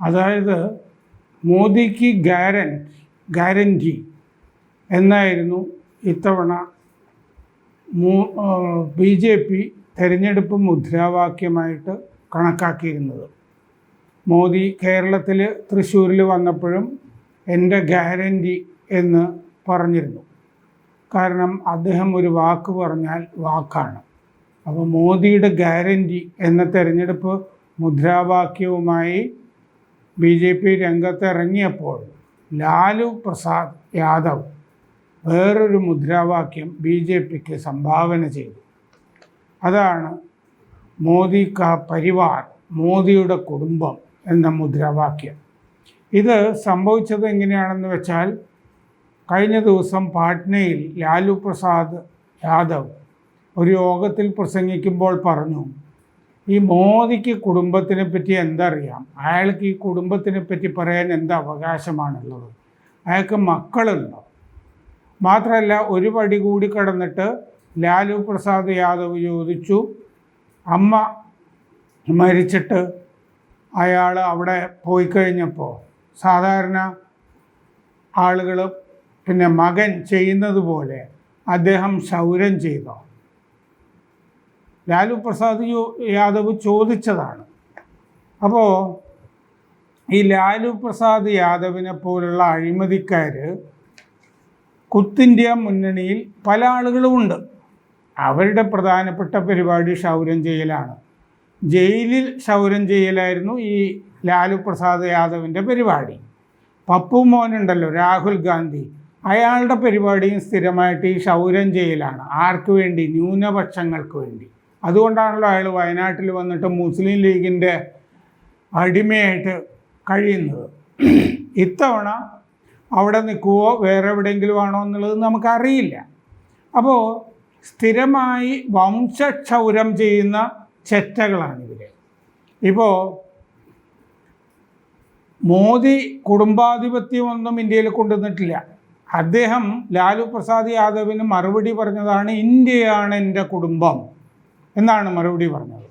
അതായത് മോദിക്ക് ഗ്യാരൻ ഗ്യാരന്റി എന്നായിരുന്നു ഇത്തവണ ബി ജെ പി തെരഞ്ഞെടുപ്പ് മുദ്രാവാക്യമായിട്ട് കണക്കാക്കിയിരുന്നത്. മോദി കേരളത്തിൽ തൃശ്ശൂരിൽ വന്നപ്പോഴും എന്റെ ഗ്യാരന്റി എന്ന് പറഞ്ഞിരുന്നു. കാരണം അദ്ദേഹം ഒരു വാക്ക് പറഞ്ഞാൽ വാക്കാണ്. അപ്പോൾ മോദിയുടെ ഗ്യാരന്റി എന്ന തെരഞ്ഞെടുപ്പ് മുദ്രാവാക്യവുമായി ബി ജെ പി രംഗത്തിറങ്ങിയപ്പോൾ ലാലു പ്രസാദ് യാദവ് വേറൊരു മുദ്രാവാക്യം ബി ജെ പിക്ക് സംഭാവന ചെയ്തു. അതാണ് മോദി കാ പരിവാർ മോദിയുടെ കുടുംബം എന്ന മുദ്രാവാക്യം. ഇത് സംഭവിച്ചത് എങ്ങനെയാണെന്ന് വെച്ചാൽ കഴിഞ്ഞ ദിവസം പാട്നയിൽ ലാലു പ്രസാദ് യാദവ് ഒരു യോഗത്തിൽ പ്രസംഗിക്കുമ്പോൾ പറഞ്ഞു ഈ മോദിക്ക് കുടുംബത്തിനെ പറ്റി എന്തറിയാം? അയാൾക്ക് ഈ കുടുംബത്തിനെ പറ്റി പറയാൻ എന്ത് അവകാശമാണുള്ളത്? അയാൾക്ക് മക്കളുണ്ടോ? മാത്രമല്ല ഒരു പടി കൂടി കടന്നിട്ട് ലാലു പ്രസാദ് യാദവ് ചോദിച്ചു അമ്മ മരിച്ചിട്ട് അയാൾ അവിടെ പോയി കഴിഞ്ഞപ്പോൾ സാധാരണ ആളുകൾ പിന്നെ മകൻ ചെയ്യുന്നത് പോലെ അദ്ദേഹം ശൗര്യം ചെയ്തോ? ലാലു പ്രസാദ് യാദവ് ചോദിച്ചതാണ്. അപ്പോൾ ഈ ലാലു പ്രസാദ് യാദവിനെ പോലുള്ള അഴിമതിക്കാർ കുത്തിന്ത്യ മുന്നണിയിൽ പല ആളുകളുമുണ്ട് അവരുടെ പ്രധാനപ്പെട്ട പരിപാടി ക്ഷൗരം ചെയ്യലാണ്. ജയിലിൽ ക്ഷൗരം ചെയ്യലായിരുന്നു ഈ ലാലു പ്രസാദ് യാദവിന്റെ പരിപാടി. പപ്പു മോനുണ്ടല്ലോ രാഹുൽ ഗാന്ധി. അയാളുടെ പരിപാടിയും സ്ഥിരമായിട്ട് ഈ ക്ഷൗരം ചെയ്യലാണ്. ആർക്ക് വേണ്ടി? ന്യൂനപക്ഷങ്ങൾക്ക് വേണ്ടി. അതുകൊണ്ടാണല്ലോ അയാൾ വയനാട്ടിൽ വന്നിട്ട് മുസ്ലിം ലീഗിന്റെ അടിമയായിട്ട് കഴിയുന്നത്. ഇത്തവണ അവിടെ നിൽക്കുവോ വേറെ എവിടെയെങ്കിലും ആണോ എന്നുള്ളത് നമുക്കറിയില്ല. അപ്പോൾ സ്ഥിരമായി വംശക്ഷൗരം ചെയ്യുന്ന ചെറ്റകളാണിവർ ഇപ്പോൾ മോദി കുടുംബാധിപത്യമൊന്നും ഇന്ത്യയിൽ കൊണ്ടുവന്നിട്ടില്ല. അദ്ദേഹം ലാലു പ്രസാദ് യാദവിന് മറുപടി പറഞ്ഞതാണ് ഇന്ത്യയാണ് എന്റെ കുടുംബം. എന്നാണ് മറുപടി പറഞ്ഞത്.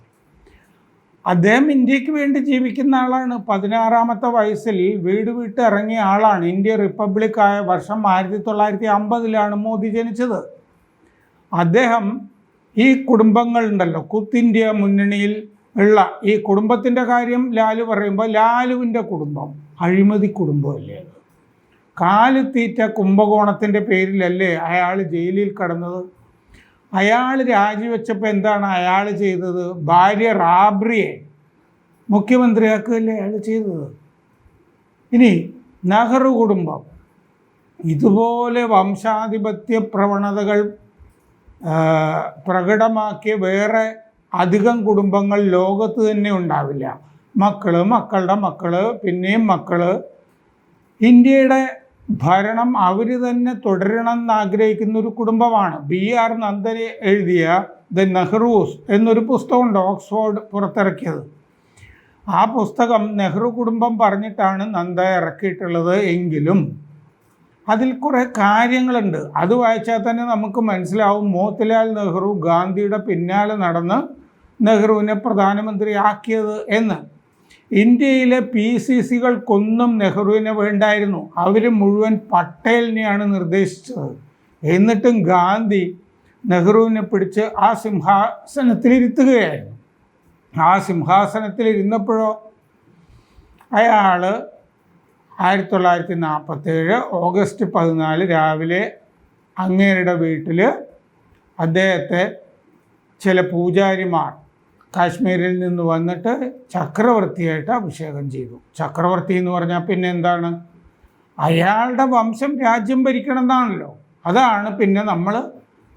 അദ്ദേഹം ഇന്ത്യയ്ക്ക് വേണ്ടി ജീവിക്കുന്ന ആളാണ്. പതിനാറാമത്തെ വയസ്സിൽ വീട് വിട്ട് ഇറങ്ങിയ ആളാണ്. ഇന്ത്യ റിപ്പബ്ലിക് ആയ വർഷം ആയിരത്തി തൊള്ളായിരത്തി അമ്പതിലാണ് മോദി ജനിച്ചത്. അദ്ദേഹം ഈ കുടുംബങ്ങളുണ്ടല്ലോ കുത്തിന്ത്യ മുന്നണിയിൽ ഉള്ള ഈ കുടുംബത്തിന്റെ കാര്യം ലാലു പറയുമ്പോൾ ലാലുവിന്റെ കുടുംബം അഴിമതി കുടുംബമല്ലേ? അത് കാലുത്തീറ്റ കുംഭകോണത്തിന്റെ പേരിലല്ലേ അയാൾ ജയിലിൽ കടന്നത്? അയാൾ രാജിവെച്ചപ്പോൾ എന്താണ് അയാൾ ചെയ്തത്? ഭാര്യ റാബ്രിയെ മുഖ്യമന്ത്രിയാക്കുകയല്ലേ അയാൾ ചെയ്തത്? ഇനി നെഹ്റു കുടുംബം ഇതുപോലെ വംശാധിപത്യ പ്രവണതകൾ പ്രകടമാക്കിയ വേറെ അധികം കുടുംബങ്ങൾ ലോകത്ത് തന്നെ ഉണ്ടാവില്ല. മക്കൾ മക്കളുടെ മക്കൾ പിന്നെയും മക്കൾ. ഇന്ത്യയുടെ ഭരണം അവർ തന്നെ തുടരണം എന്നാഗ്രഹിക്കുന്ന ഒരു കുടുംബമാണ്. ബി ആർ നന്ദന് എഴുതിയ ദ നെഹ്റൂസ് എന്നൊരു പുസ്തകമുണ്ട് ഓക്സ്ഫോർഡ് പുറത്തിറക്കിയത്. ആ പുസ്തകം നെഹ്റു കുടുംബം പറഞ്ഞിട്ടാണ് നന്ദ ഇറക്കിയിട്ടുള്ളത് എങ്കിലും അതിൽ കുറേ കാര്യങ്ങളുണ്ട്. അത് വായിച്ചാൽ തന്നെ നമുക്ക് മനസ്സിലാവും മോത്തിലാൽ നെഹ്റു ഗാന്ധിയുടെ പിന്നാലെ നടന്ന് നെഹ്റുവിനെ പ്രധാനമന്ത്രിയാക്കിയത് എന്ന്. ഇന്ത്യയിലെ പി സി സികൾക്കൊന്നും നെഹ്റുവിനെ വേണ്ടായിരുന്നു. അവർ മുഴുവൻ പട്ടേലിനെയാണ് നിർദ്ദേശിച്ചത്. എന്നിട്ടും ഗാന്ധി നെഹ്റുവിനെ പിടിച്ച് ആ സിംഹാസനത്തിലിരുത്തുകയായിരുന്നു. ആ സിംഹാസനത്തിൽ ഇരുന്നപ്പോഴോ അയാൾ ആയിരത്തി തൊള്ളായിരത്തി നാൽപ്പത്തേഴ് ഓഗസ്റ്റ് പതിനാല് രാവിലെ അങ്ങേരുടെ വീട്ടിൽ അദ്ദേഹത്തെ ചില പൂജാരിമാർ കാശ്മീരിൽ നിന്ന് വന്നിട്ട് ചക്രവർത്തിയായിട്ട് അഭിഷേകം ചെയ്തു. ചക്രവർത്തി എന്ന് പറഞ്ഞാൽ പിന്നെ എന്താണ്? അയാളുടെ വംശം രാജ്യം ഭരിക്കണം എന്നാണല്ലോ അതാണ് പിന്നെ നമ്മൾ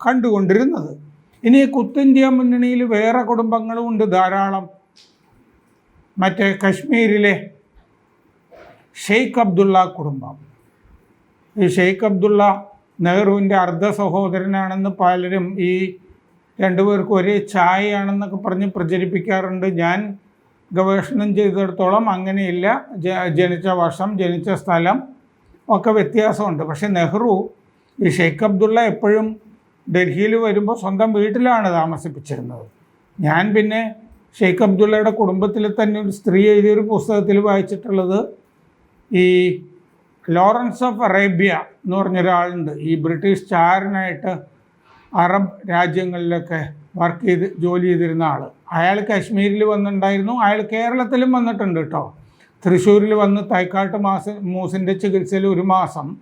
കണ്ടുകൊണ്ടിരുന്നത്. ഇനി കുത്തിന്ത്യ മുന്നണിയിൽ വേറെ കുടുംബങ്ങളും ഉണ്ട് ധാരാളം. മറ്റേ കശ്മീരിലെ ഷെയ്ഖ് അബ്ദുള്ള കുടുംബം. ഈ ഷെയ്ഖ് അബ്ദുള്ള നെഹ്റുവിന്റെ അർദ്ധ സഹോദരനാണെന്ന് പലരും ഈ രണ്ടുപേർക്കും ഒരേ ചായയാണെന്നൊക്കെ പറഞ്ഞ് പ്രചരിപ്പിക്കാറുണ്ട്. ഞാൻ ഗവേഷണം ചെയ്തിടത്തോളം അങ്ങനെയില്ല. ജനിച്ച വർഷം ജനിച്ച സ്ഥലം ഒക്കെ വ്യത്യാസമുണ്ട്. പക്ഷേ നെഹ്റു ഈ ഷെയ്ഖ് അബ്ദുള്ള എപ്പോഴും ഡൽഹിയിൽ വരുമ്പോൾ സ്വന്തം വീട്ടിലാണ് താമസിപ്പിച്ചിരുന്നത്. ഞാൻ പിന്നെ ഷെയ്ഖ് അബ്ദുള്ളയുടെ കുടുംബത്തിൽ തന്നെ ഒരു സ്ത്രീ എഴുതിയൊരു പുസ്തകത്തിൽ വായിച്ചിട്ടുള്ളത് ഈ ലോറൻസ് ഓഫ് അറേബ്യ എന്ന് പറഞ്ഞൊരാളുണ്ട്. ഈ ബ്രിട്ടീഷ് ചാരനായിട്ട് അറബ് രാജ്യങ്ങളിലൊക്കെ വർക്ക് ചെയ്ത് ജോലി ചെയ്തിരുന്ന ആൾ അയാൾ കാശ്മീരിൽ വന്നിട്ടുണ്ടായിരുന്നു. അയാൾ കേരളത്തിലും വന്നിട്ടുണ്ട് കേട്ടോ തൃശ്ശൂരിൽ വന്ന് തൈക്കാട്ട് മാസ മൂസിന്റെ ചികിത്സയിൽ ഒരു മാസം.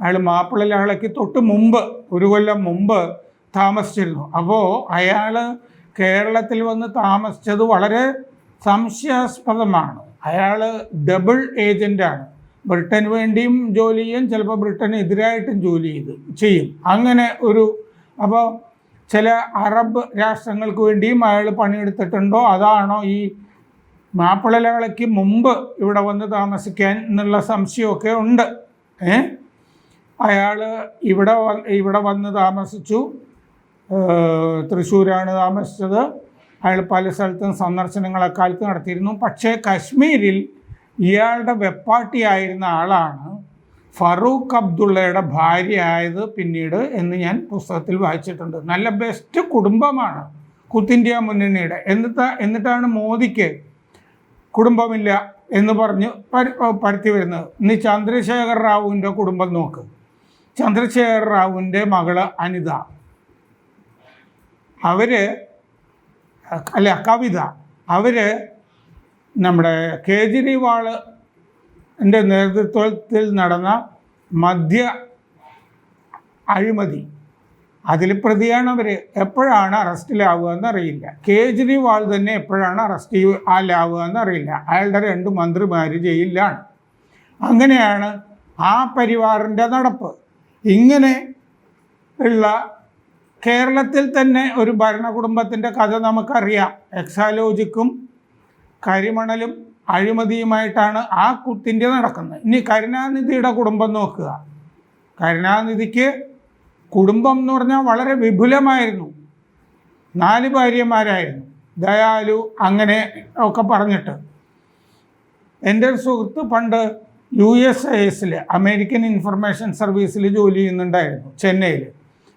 അയാൾ മാപ്പിള ലഹളയ്ക്ക് തൊട്ട് മുമ്പ് ഒരു കൊല്ലം മുമ്പ് താമസിച്ചിരുന്നു. അപ്പോൾ അയാൾ കേരളത്തിൽ വന്ന് താമസിച്ചത് വളരെ സംശയാസ്പദമാണ്. അയാൾ ഡബിൾ ഏജന്റാണ് ബ്രിട്ടന് വേണ്ടിയും ജോലി ചെയ്യും ചിലപ്പോൾ ബ്രിട്ടന് എതിരായിട്ടും ജോലി ചെയ്ത് ചെയ്യും. അങ്ങനെ ഒരു അപ്പോൾ ചില അറബ് രാഷ്ട്രങ്ങൾക്ക് വേണ്ടിയും അയാൾ പണിയെടുത്തിട്ടുണ്ടോ? അതാണോ ഈ മാപ്പിളലകളയ്ക്ക് മുമ്പ് ഇവിടെ വന്ന് താമസിക്കാൻ എന്നുള്ള സംശയമൊക്കെ ഉണ്ട്. ഏ? അയാൾ ഇവിടെ ഇവിടെ വന്ന് താമസിച്ചു. തൃശ്ശൂരാണ് താമസിച്ചത്. അയാൾ പല സ്ഥലത്തും സന്ദർശനങ്ങൾ അക്കാലത്ത് നടത്തിയിരുന്നു. പക്ഷേ കശ്മീരിൽ ഇയാളുടെ വെപ്പാട്ടിയായിരുന്ന ആളാണ് ഫറൂഖ് അബ്ദുള്ളയുടെ ഭാര്യ ആയത് പിന്നീട് എന്ന് ഞാൻ പുസ്തകത്തിൽ വായിച്ചിട്ടുണ്ട്. നല്ല ബെസ്റ്റ് കുടുംബമാണ് കുത്ത് ഇന്ത്യ മുന്നണിയുടെ. എന്നിട്ട് എന്നിട്ടാണ് മോദിക്ക് കുടുംബമില്ല എന്ന് പറഞ്ഞ് പര പരത്തി വരുന്നത്. ഇനി ചന്ദ്രശേഖർ റാവുവിന്റെ കുടുംബം നോക്ക്. ചന്ദ്രശേഖർ റാവുവിന്റെ മകൾ അനിത. അവർ അല്ല കവിത. അവർ നമ്മുടെ കേജ്രിവാളിന്റെ നേതൃത്വത്തിൽ നടന്ന മദ്യ അഴിമതി അതിൽ പ്രതിയാണ് അവർ എപ്പോഴാണ് അറസ്റ്റിലാവുക എന്നറിയില്ല. കേജ്രിവാൾ തന്നെ എപ്പോഴാണ് അറസ്റ്റ് ആലാവുക എന്നറിയില്ല. അയാളുടെ രണ്ട് മന്ത്രിമാർ ജയിലിലാണ്. അങ്ങനെയാണ് ആ പരിവാറിന്റെ നടപ്പ്. ഇങ്ങനെ ഉള്ള കേരളത്തിൽ തന്നെ ഒരു ഭരണകുടുംബത്തിന്റെ കഥ നമുക്കറിയാം. എക്സാലോജിക്കും കരിമണലും അഴിമതിയുമായിട്ടാണ് ആ കുത്തിന്റെ നടക്കുന്നത്. ഇനി കരുണാനിധിയുടെ കുടുംബം നോക്കുക. കരുണാനിധിക്ക് കുടുംബം എന്ന് പറഞ്ഞാൽ വളരെ വിപുലമായിരുന്നു. നാല് ഭാര്യമാരായിരുന്നു. ദയാലു അങ്ങനെ ഒക്കെ പറഞ്ഞിട്ട്. എന്റെ ഒരു സുഹൃത്ത് പണ്ട് യു എസ് എസിൽ അമേരിക്കൻ ഇൻഫർമേഷൻ സർവീസിൽ ജോലി ചെയ്യുന്നുണ്ടായിരുന്നു ചെന്നൈയിൽ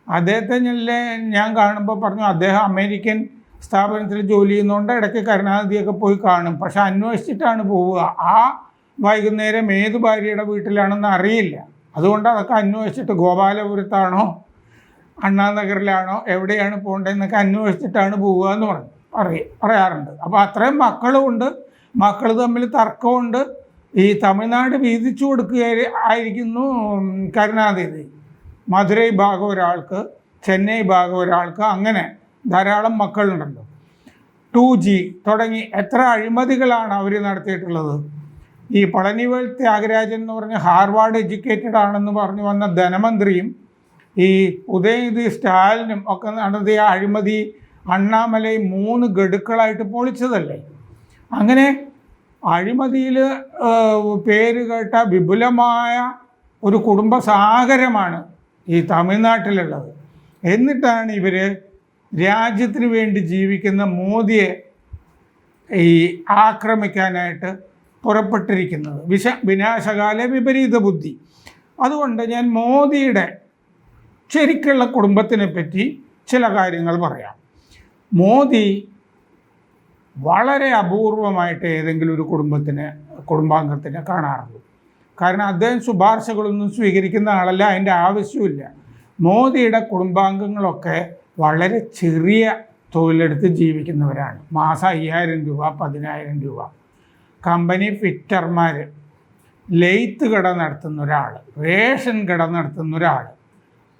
അദ്ദേഹത്തെ ഞാൻ- ഞാൻ കാണുമ്പോൾ പറഞ്ഞു അദ്ദേഹം അമേരിക്കൻ സ്ഥാപനത്തിൽ ജോലി ചെയ്യുന്നതുകൊണ്ട് ഇടയ്ക്ക് കരുണാനിധിയൊക്കെ പോയി കാണും. പക്ഷെ അന്വേഷിച്ചിട്ടാണ് പോവുക. ആ വൈകുന്നേരം ഏത് ഭാര്യയുടെ വീട്ടിലാണെന്ന് അറിയില്ല. അതുകൊണ്ട് അതൊക്കെ അന്വേഷിച്ചിട്ട് ഗോപാലപുരത്താണോ അണ്ണാനഗറിലാണോ എവിടെയാണ് പോകേണ്ടതെന്നൊക്കെ അന്വേഷിച്ചിട്ടാണ് പോവുക എന്ന് പറഞ്ഞു. പറയും പറയാറുണ്ട്. അപ്പോൾ അത്രയും മക്കളുമുണ്ട് മക്കൾ തമ്മിൽ തർക്കമുണ്ട് ഈ തമിഴ്നാട് വീതിച്ചു കൊടുക്കുക ആയിരിക്കുന്നു കരുണാനിധി. മധുരൈ ഭാഗം ഒരാൾക്ക് ചെന്നൈ ഭാഗം ഒരാൾക്ക് അങ്ങനെ ധാരാളം മക്കളുണ്ടല്ലോ. ടു ജി തുടങ്ങി എത്ര അഴിമതികളാണ് അവർ നടത്തിയിട്ടുള്ളത്. ഈ പളനിവേൽ ത്യാഗരാജൻ എന്ന് പറഞ്ഞ ഹാർവാർഡ് എഡ്യൂക്കേറ്റഡ് ആണെന്ന് പറഞ്ഞു വന്ന ധനമന്ത്രിയും ഈ ഉദയനിധി സ്റ്റാലിനും ഒക്കെ നടത്തിയ അഴിമതി അണ്ണാമലൈ മൂന്ന് ഗഡുക്കളായിട്ട് പൊളിച്ചതല്ലേ. അങ്ങനെ അഴിമതിയിൽ പേര് കേട്ട വിപുലമായ ഒരു കുടുംബ സാഗരമാണ് ഈ തമിഴ്നാട്ടിലുള്ളത്. എന്നിട്ടാണ് ഇവർ രാജ്യത്തിന് വേണ്ടി ജീവിക്കുന്ന മോദിയെ ഈ ആക്രമിക്കാനായിട്ട് പുറപ്പെട്ടിരിക്കുന്നത്. വിശ വിനാശകാല വിപരീത ബുദ്ധി. അതുകൊണ്ട് ഞാൻ മോദിയുടെ ശരിക്കുള്ള കുടുംബത്തിനെ പറ്റി ചില കാര്യങ്ങൾ പറയാം. മോദി വളരെ അപൂർവമായിട്ട് ഏതെങ്കിലും ഒരു കുടുംബത്തിന് കുടുംബാംഗത്തിനെ കാണാറുള്ളൂ കാരണം അദ്ദേഹം ശുപാർശകളൊന്നും സ്വീകരിക്കുന്ന ആളല്ല അതിന്റെ ആവശ്യമില്ല മോദിയുടെ കുടുംബാംഗങ്ങളൊക്കെ വളരെ ചെറിയ തൊഴിലെടുത്ത് ജീവിക്കുന്നവരാണ്. മാസം അയ്യായിരം രൂപ പതിനായിരം രൂപ. കമ്പനി ഫിറ്റർമാർ ലെയ്ത്ത് കട നടത്തുന്ന ഒരാൾ റേഷൻ കട നടത്തുന്ന ഒരാൾ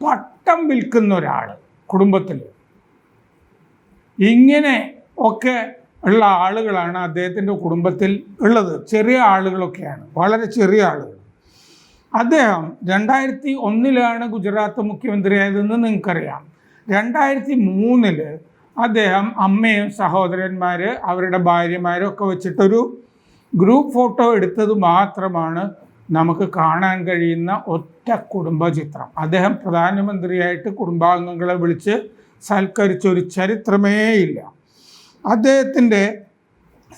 പട്ടം വിൽക്കുന്ന ഒരാൾ കുടുംബത്തിൽ ഇങ്ങനെ ഒക്കെ ഉള്ള ആളുകളാണ് അദ്ദേഹത്തിന്റെ കുടുംബത്തിൽ ഉള്ളത്. ചെറിയ ആളുകളൊക്കെയാണ്. വളരെ ചെറിയ ആളുകൾ. അദ്ദേഹം രണ്ടായിരത്തി ഒന്നിലാണ് ഗുജറാത്ത് മുഖ്യമന്ത്രിയായതെന്ന് നിങ്ങൾക്കറിയാം. രണ്ടായിരത്തി മൂന്നിൽ അദ്ദേഹം അമ്മയും സഹോദരന്മാർ അവരുടെ ഭാര്യമാരും ഒക്കെ വെച്ചിട്ടൊരു ഗ്രൂപ്പ് ഫോട്ടോ എടുത്തത് മാത്രമാണ് നമുക്ക് കാണാൻ കഴിയുന്ന ഒറ്റ കുടുംബ ചിത്രം അദ്ദേഹം പ്രധാനമന്ത്രിയായിട്ട് കുടുംബാംഗങ്ങളെ വിളിച്ച് സൽക്കരിച്ചൊരു ചരിത്രമേ ഇല്ല. അദ്ദേഹത്തിന്റെ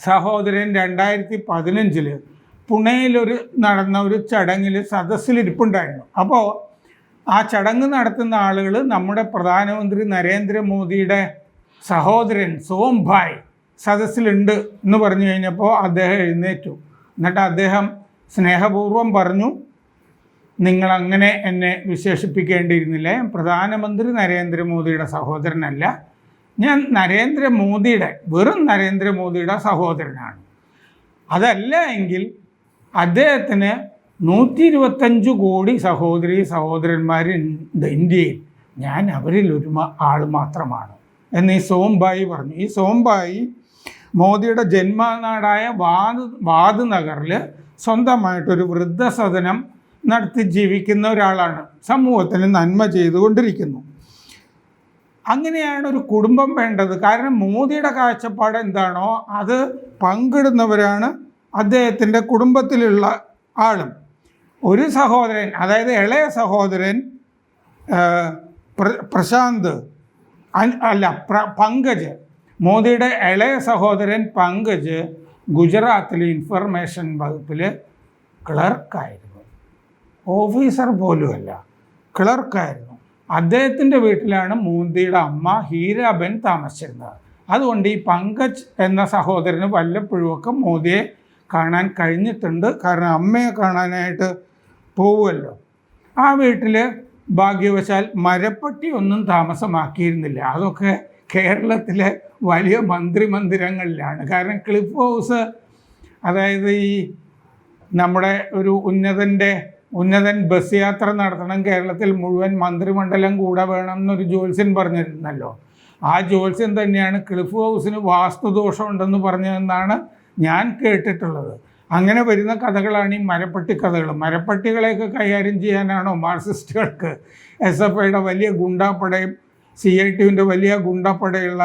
സഹോദരൻ രണ്ടായിരത്തി പതിനഞ്ചിൽ പുണെയിലൊരു നടന്ന ഒരു ചടങ്ങിൽ സദസ്സിലിരിപ്പുണ്ടായിരുന്നു. അപ്പോൾ ആ ചടങ്ങ് നടത്തുന്ന ആളുകൾ നമ്മുടെ പ്രധാനമന്ത്രി നരേന്ദ്രമോദിയുടെ സഹോദരൻ സോംഭായ് സദസ്സിലുണ്ട് എന്ന് പറഞ്ഞു കഴിഞ്ഞപ്പോൾ അദ്ദേഹം എഴുന്നേറ്റു. എന്നിട്ട് അദ്ദേഹം സ്നേഹപൂർവം പറഞ്ഞു നിങ്ങളങ്ങനെ എന്നെ വിശേഷിപ്പിക്കേണ്ടിയിരുന്നില്ല. പ്രധാനമന്ത്രി നരേന്ദ്രമോദിയുടെ സഹോദരനല്ല. ഞാൻ നരേന്ദ്രമോദിയുടെ വെറും നരേന്ദ്രമോദിയുടെ സഹോദരനാണ്. അതല്ല എങ്കിൽ അദ്ദേഹത്തിന് നൂറ്റി ഇരുപത്തഞ്ച് കോടി സഹോദരി സഹോദരന്മാരുണ്ട് ഇന്ത്യയിൽ. ഞാൻ അവരിൽ ഒരു ആൾ മാത്രമാണ്. എന്ന് ഈ സോംബായി പറഞ്ഞു. ഈ സോംബായി മോദിയുടെ ജന്മനാടായ വാദ് വാദ് നഗറിൽ സ്വന്തമായിട്ടൊരു വൃദ്ധസദനം നടത്തി ജീവിക്കുന്ന ഒരാളാണ്. സമൂഹത്തിന് നന്മ ചെയ്തുകൊണ്ടിരിക്കുന്നു. അങ്ങനെയാണ് ഒരു കുടുംബം വേണ്ടത്. കാരണം മോദിയുടെ കാഴ്ചപ്പാട് എന്താണോ അത് പങ്കിടുന്നവരാണ് അദ്ദേഹത്തിന്റെ കുടുംബത്തിലുള്ള ആളും. ഒരു സഹോദരൻ അതായത് ഇളയ സഹോദരൻ പ്ര- പ്രശാന്ത് അല്ല പങ്കജ്. മോദിയുടെ ഇളയ സഹോദരൻ പങ്കജ് ഗുജറാത്തിലെ ഇൻഫർമേഷൻ വകുപ്പിൽ ക്ലർക്കായിരുന്നു ഓഫീസർ പോലുമല്ല ക്ലർക്കായിരുന്നു അദ്ദേഹത്തിന്റെ വീട്ടിലാണ് മോദിയുടെ അമ്മ ഹീരാബെൻ താമസിച്ചിരുന്നത്. അതുകൊണ്ട് ഈ പങ്കജ് എന്ന സഹോദരന് വല്ലപ്പോഴുമൊക്കെ മോദിയെ കാണാൻ കഴിഞ്ഞിട്ടുണ്ട്. കാരണം അമ്മയെ കാണാനായിട്ട് പോവുമല്ലോ. ആ വീട്ടിൽ ഭാഗ്യവശാൽ മരപ്പട്ടി ഒന്നും താമസമാക്കിയിരുന്നില്ല. അതൊക്കെ കേരളത്തിലെ വലിയ മന്ത്രിമന്ദിരങ്ങളിലാണ് കാരണം ക്ലിഫ് ഹൗസ് അതായത് ഈ നമ്മുടെ ഒരു ഉന്നതന്റെ ഉന്നതൻ ബസ് യാത്ര നടത്തണം കേരളത്തിൽ മുഴുവൻ മന്ത്രിമണ്ഡലം കൂടെ വേണം എന്നൊരു ജ്യോത്സ്യൻ പറഞ്ഞിരുന്നല്ലോ. ആ ജ്യോത്സ്യൻ തന്നെയാണ് ക്ലിഫ് ഹൗസിന് വാസ്തുദോഷം ഉണ്ടെന്ന് പറഞ്ഞതെന്നാണ് ഞാൻ കേട്ടിട്ടുള്ളത്. അങ്ങനെ വരുന്ന കഥകളാണ് ഈ മരപ്പട്ടി കഥകൾ. മരപ്പട്ടികളെയൊക്കെ കൈകാര്യം ചെയ്യാനാണോ മാർക്സിസ്റ്റുകൾക്ക്? എസ് എഫ് ഐയുടെ വലിയ ഗുണ്ടാപ്പടയും സി ഐ ടിയുവിന്റെ വലിയ ഗുണ്ടാപ്പടയുള്ള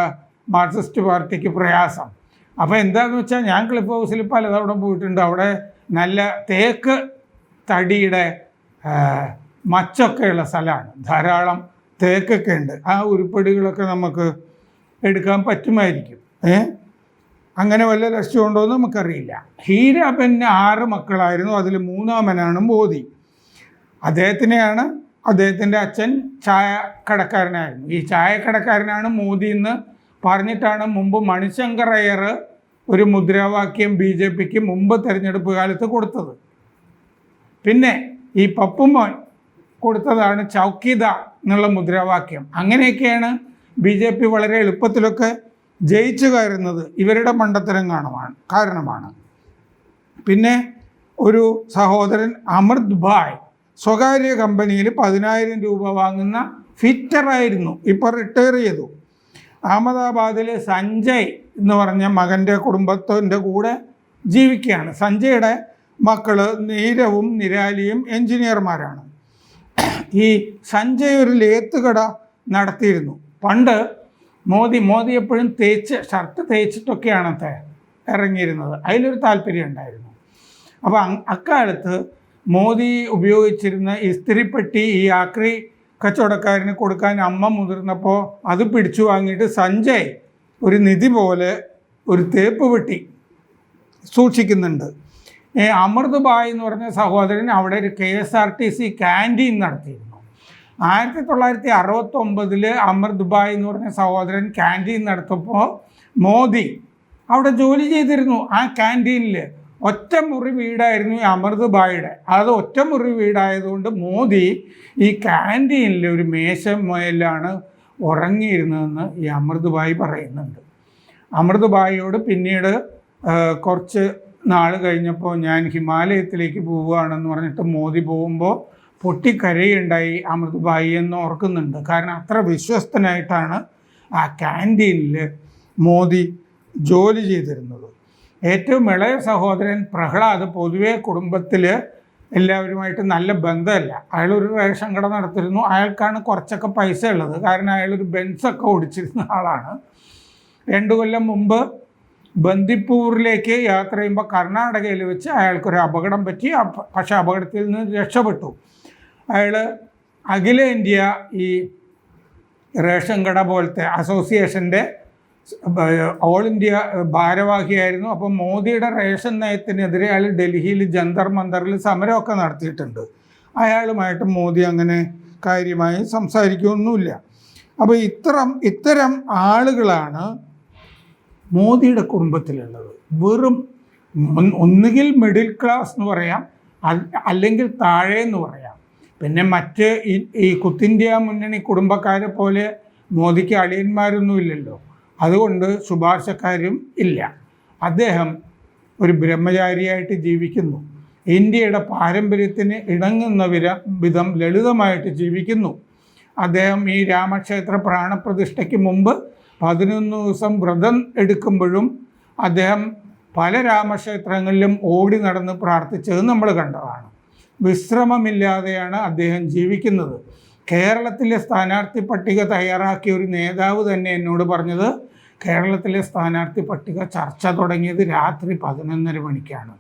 മാർക്സിസ്റ്റ് പാർട്ടിക്ക് പ്രയാസം. അപ്പോൾ എന്താണെന്ന് വെച്ചാൽ ഞാൻ ക്ലിപ്പ് ഹൗസിൽ പലതവണ പോയിട്ടുണ്ട്. അവിടെ നല്ല തേക്ക് തടിയുടെ മച്ചൊക്കെയുള്ള സ്ഥലമാണ്. ധാരാളം തേക്കൊക്കെ ഉണ്ട് ആ ഉരുപ്പടികളൊക്കെ നമുക്ക് എടുക്കാൻ പറ്റുമായിരിക്കും. ഏ? അങ്ങനെ വല്ല ലക്ഷ്യമുണ്ടോ എന്ന് നമുക്കറിയില്ല. ഹീരാബെന്ന് ആറ് മക്കളായിരുന്നു. അതിൽ മൂന്നാമനാണ് മോദി. അദ്ദേഹത്തിനെയാണ് അദ്ദേഹത്തിന്റെ അച്ഛൻ ചായ കടക്കാരനായിരുന്നു ഈ ചായക്കടക്കാരനാണ് മോദി എന്ന് പറഞ്ഞിട്ടാണ് മുമ്പ് മണിശങ്കർ അയ്യർ ഒരു മുദ്രാവാക്യം ബി ജെ പിക്ക് മുമ്പ് തെരഞ്ഞെടുപ്പ് കാലത്ത് കൊടുത്തത്. പിന്നെ ഈ പപ്പുമോൻ കൊടുത്തതാണ് ചൗക്കിദ എന്നുള്ള മുദ്രാവാക്യം. അങ്ങനെയൊക്കെയാണ് ബി ജെ പി വളരെ എളുപ്പത്തിലൊക്കെ ജയിച്ചു കയറുന്നത് ഇവരുടെ മണ്ടത്തരം കാണുമാണ് കാരണമാണ്. പിന്നെ ഒരു സഹോദരൻ അമൃത് ഭായ് സ്വകാര്യ കമ്പനിയിൽ പതിനായിരം രൂപ വാങ്ങുന്ന ഫിറ്ററായിരുന്നു ഇപ്പോൾ റിട്ടയർ ചെയ്തു. അഹമ്മദാബാദിൽ സഞ്ജയ് എന്ന് പറഞ്ഞ മകന്റെ കുടുംബത്തിന്റെ കൂടെ ജീവിക്കുകയാണ്. സഞ്ജയുടെ മക്കൾ നീരവും നിരാലിയും എൻജിനീയർമാരാണ്. ഈ സഞ്ജയ് ഒരു ലേത്തുകട നടത്തിയിരുന്നു. പണ്ട് മോദി മോദി എപ്പോഴും തേച്ച് ഷർട്ട് തേച്ചിട്ടൊക്കെയാണ് ഇറങ്ങിയിരുന്നത്. അതിലൊരു താല്പര്യം ഉണ്ടായിരുന്നു. അപ്പോൾ അക്കാലത്ത് മോദി ഉപയോഗിച്ചിരുന്ന ഇസ്തിരിപ്പെട്ടി ഈ ആക്രി കച്ചവടക്കാരന് കൊടുക്കാൻ അമ്മ മുതിർന്നപ്പോൾ അത് പിടിച്ചു വാങ്ങിയിട്ട് സഞ്ജയ് ഒരു നിധി പോലെ ഒരു തേപ്പ് വെട്ടി സൂക്ഷിക്കുന്നുണ്ട്. അമൃത് ബായ് എന്ന് പറഞ്ഞ സഹോദരൻ അവിടെ ഒരു K S R T C canteen നടത്തിയിരുന്നു. ആയിരത്തി തൊള്ളായിരത്തി അറുപത്തൊമ്പതിൽ അമൃത് ദുബായ് എന്ന് പറഞ്ഞ സഹോദരൻ ക്യാന്റീൻ നടത്തപ്പോൾ മോദി അവിടെ ജോലി ചെയ്തിരുന്നു ആ ക്യാന്റീനിൽ ഒറ്റമുറി വീടായിരുന്നു ഈ അമൃത് ബായിയുടെ അത് ഒറ്റമുറി വീടായതുകൊണ്ട് മോദി ഈ ക്യാന്റീനിൽ ഒരു മേശമേലാണ് ഉറങ്ങിയിരുന്നതെന്ന് ഈ അമൃത് ബായി പറയുന്നുണ്ട്. അമൃത് ബായിയോട് പിന്നീട് കുറച്ച് നാൾ കഴിഞ്ഞപ്പോൾ ഞാൻ ഹിമാലയത്തിലേക്ക് പോവുകയാണെന്ന് പറഞ്ഞിട്ട് മോദി പോകുമ്പോൾ പൊട്ടിക്കരയുണ്ടായി അമൃത് ബായി എന്ന് ഓർക്കുന്നുണ്ട്. കാരണം അത്ര വിശ്വസ്തനായിട്ടാണ് ആ ക്യാന്റീനിൽ മോദി ജോലി ചെയ്തിരുന്നത്. ഏറ്റവും ഇളയ സഹോദരൻ പ്രഹ്ലാദ് പൊതുവേ കുടുംബത്തിൽ എല്ലാവരുമായിട്ട് നല്ല ബന്ധമല്ല. അയാളൊരു റേഷൻ കട നടത്തിരുന്നു അയാൾക്കാണ് കുറച്ചൊക്കെ പൈസ ഉള്ളത്. കാരണം അയാളൊരു ബെൻസൊക്കെ ഓടിച്ചിരുന്ന ആളാണ്. രണ്ടു കൊല്ലം മുമ്പ് ബന്ദിപ്പൂരിലേക്ക് യാത്ര ചെയ്യുമ്പോൾ കർണാടകയിൽ വെച്ച് അയാൾക്കൊരു അപകടം പറ്റി. പക്ഷെ അപകടത്തിൽ നിന്ന് രക്ഷപ്പെട്ടു. അയാൾ അഖിലേന്ത്യ ഈ റേഷൻ കട പോലത്തെ അസോസിയേഷന്റെ ഓൾ ഇന്ത്യ ഭാരവാഹിയായിരുന്നു. അപ്പം മോദിയുടെ റേഷൻ നയത്തിനെതിരെ അയാൾ ഡൽഹിയിൽ ജന്തർ മന്ദറിൽ സമരമൊക്കെ നടത്തിയിട്ടുണ്ട്. അയാളുമായിട്ട് മോദി അങ്ങനെ കാര്യമായി സംസാരിക്കുകയൊന്നുമില്ല അപ്പോൾ ഇത്തരം ഇത്തരം ആളുകളാണ് മോദിയുടെ കുടുംബത്തിലുള്ളത്. വെറും ഒന്നുകിൽ മിഡിൽ ക്ലാസ് എന്ന് പറയാം അല്ലെങ്കിൽ താഴെ എന്ന് പറയാം. പിന്നെ മറ്റ് ഈ കുത്തിന്ത്യ മുന്നണി കുടുംബക്കാരെ പോലെ മോദിക്ക് അളിയന്മാരൊന്നും ഇല്ലല്ലോ. അതുകൊണ്ട് ശുപാർശക്കാരും ഇല്ല. അദ്ദേഹം ഒരു ബ്രഹ്മചാരിയായിട്ട് ജീവിക്കുന്നു. ഇന്ത്യയുടെ പാരമ്പര്യത്തിന് ഇണങ്ങുന്ന വിര വിധം ലളിതമായിട്ട് ജീവിക്കുന്നു. അദ്ദേഹം ഈ രാമക്ഷേത്ര പ്രാണപ്രതിഷ്ഠയ്ക്ക് മുമ്പ് പതിനൊന്ന് ദിവസം വ്രതം എടുക്കുമ്പോഴും അദ്ദേഹം പല രാമക്ഷേത്രങ്ങളിലും ഓടി നടന്ന് പ്രാർത്ഥിച്ചത് നമ്മൾ കണ്ടതാണ്. വിശ്രമമില്ലാതെയാണ് അദ്ദേഹം ജീവിക്കുന്നത്. കേരളത്തിലെ സ്ഥാനാർത്ഥി പട്ടിക തയ്യാറാക്കിയ ഒരു നേതാവ് തന്നെ എന്നോട് പറഞ്ഞത് കേരളത്തിലെ സ്ഥാനാർത്ഥി പട്ടിക ചർച്ച തുടങ്ങിയത് രാത്രി പതിനൊന്നര മണിക്കാണ്.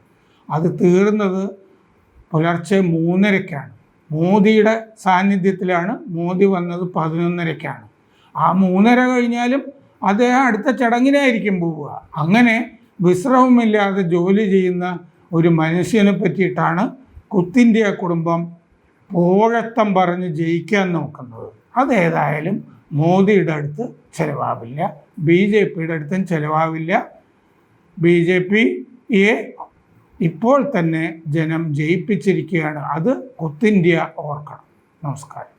അത് തീർന്നത് പുലർച്ചെ മൂന്നരയ്ക്കാണ് മോദിയുടെ സാന്നിധ്യത്തിലാണ് മോദി വന്നത് പതിനൊന്നരയ്ക്കാണ് ആ മൂന്നര കഴിഞ്ഞാലും അദ്ദേഹം അടുത്ത ചടങ്ങിനായിരിക്കും പോവുക. അങ്ങനെ വിശ്രമമില്ലാതെ ജോലി ചെയ്യുന്ന ഒരു മനുഷ്യനെ പറ്റിയിട്ടാണ് കുത്തിന്ത്യ കുടുംബം പോഴത്തം പറഞ്ഞ് ജയിക്കാൻ നോക്കുന്നത്. അതേതായാലും മോദിയുടെ അടുത്ത് ചിലവാവില്ല ബി ജെ പിയുടെ അടുത്തും ചിലവാവില്ല. ബി ജെ പിയെ ഇപ്പോൾ തന്നെ ജനം ജയിപ്പിച്ചിരിക്കുകയാണ്. അത് കുത്തിന്ത്യ ഓർക്കണം. നമസ്കാരം.